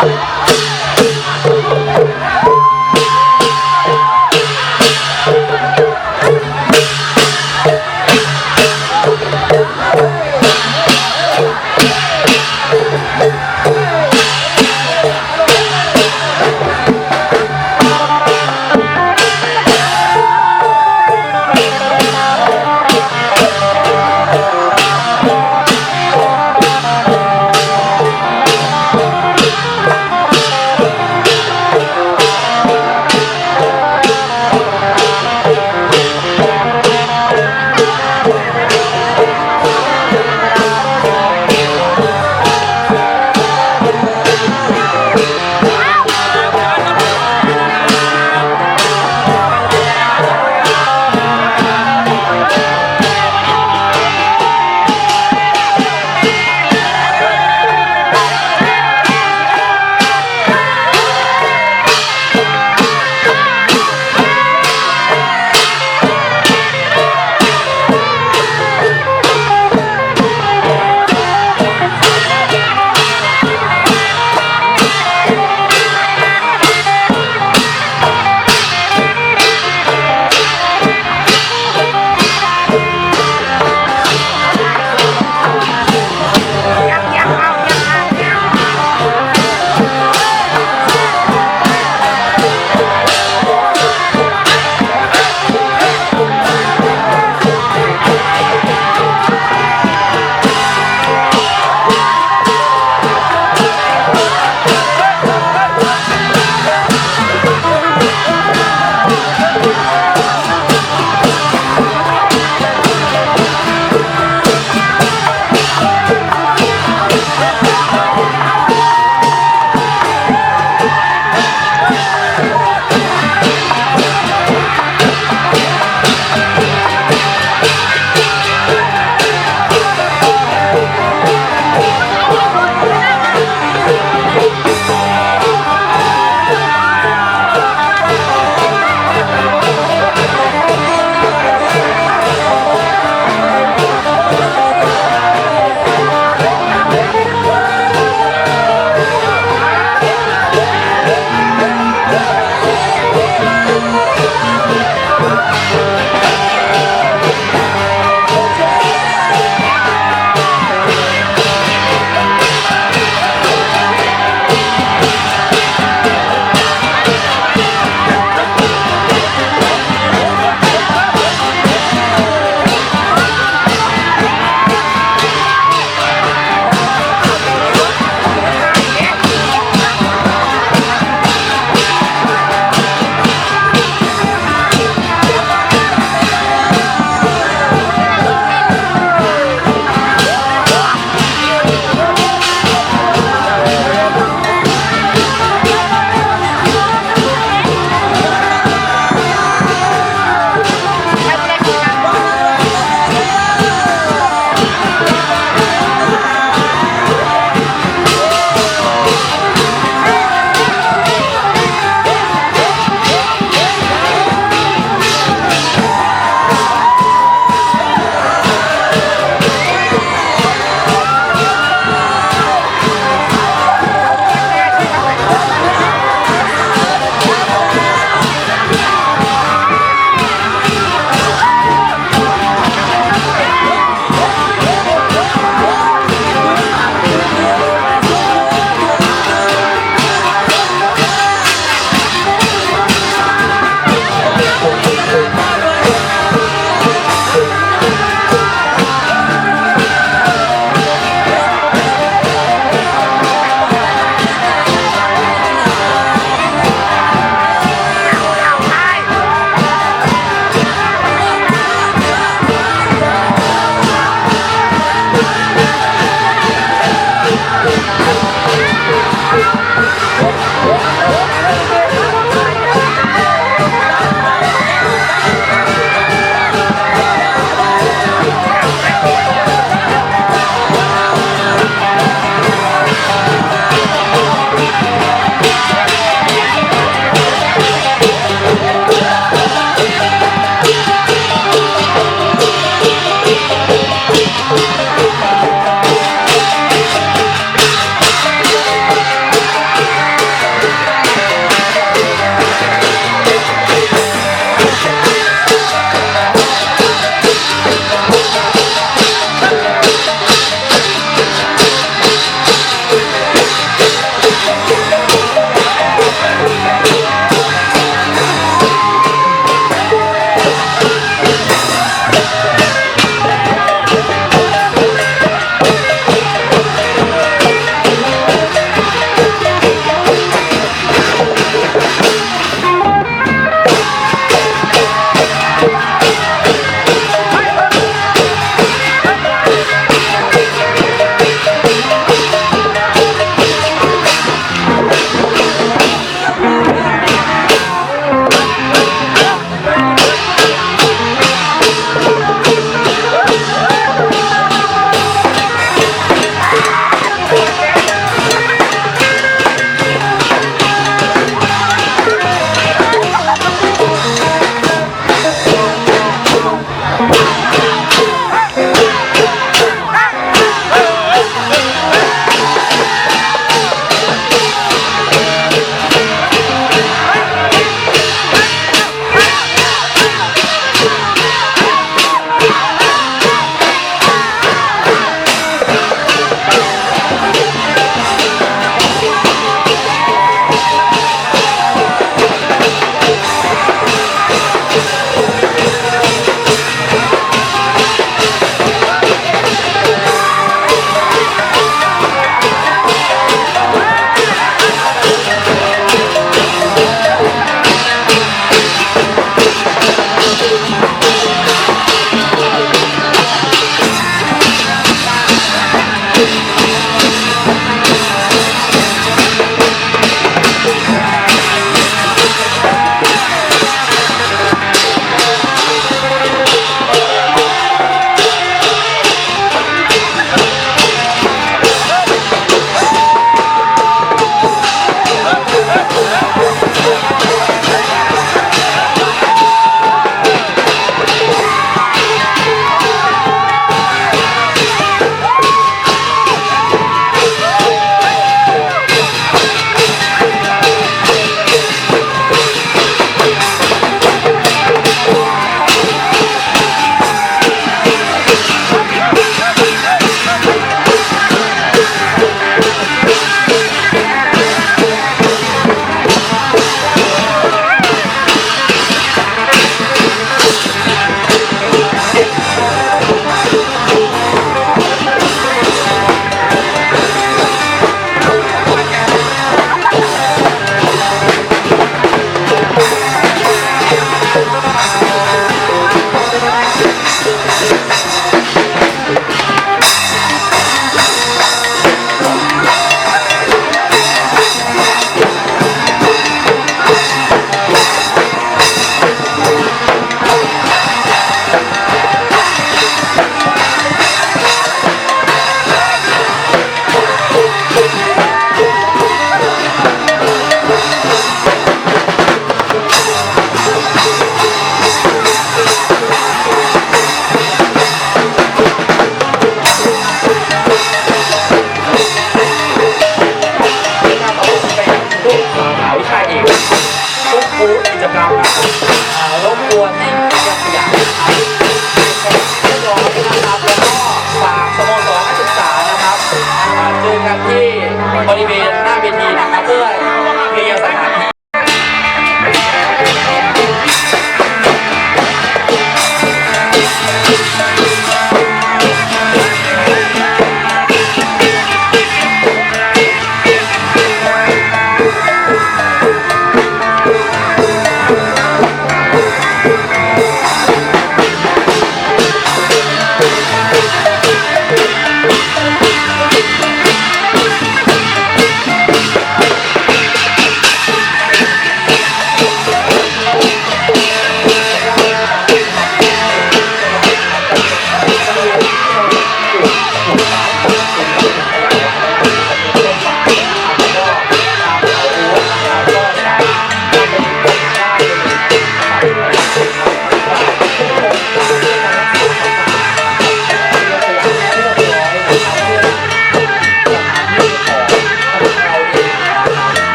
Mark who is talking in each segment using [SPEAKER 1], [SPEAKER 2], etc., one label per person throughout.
[SPEAKER 1] Yeah.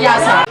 [SPEAKER 1] 亚啥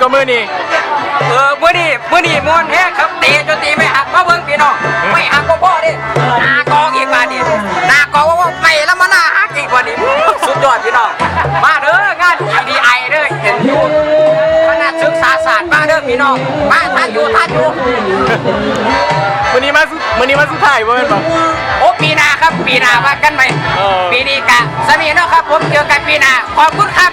[SPEAKER 1] ก็มือนี่
[SPEAKER 2] เออมื่อนี้มื่อนี้มวนแท้ครับเตะจนตีไม่หักมาเบิ่งพี่น้องไม่หักก็พ่อดิหนากองอีกบาดนี้หนากองว่าไม่แล้วมาหน้าหักอีกบาดนี้สุดยอดพี่น้องมาเด้องาน EDI เด้อเห็นอยู่คณะศึกษาศาสตร์มาเด้อพี่น้องมาท่านอยู่ท่านอยู่
[SPEAKER 3] วันนี้มาสุวันนี้มาสุดท้ายบ่แม่นบ่
[SPEAKER 2] โอ้ปีหน้าครับปีหน้าว่ากันไหม
[SPEAKER 3] เออ
[SPEAKER 2] ปีนี้กะสมีเนาะครับผมเจอกันปีหน้าขอบคุณครับ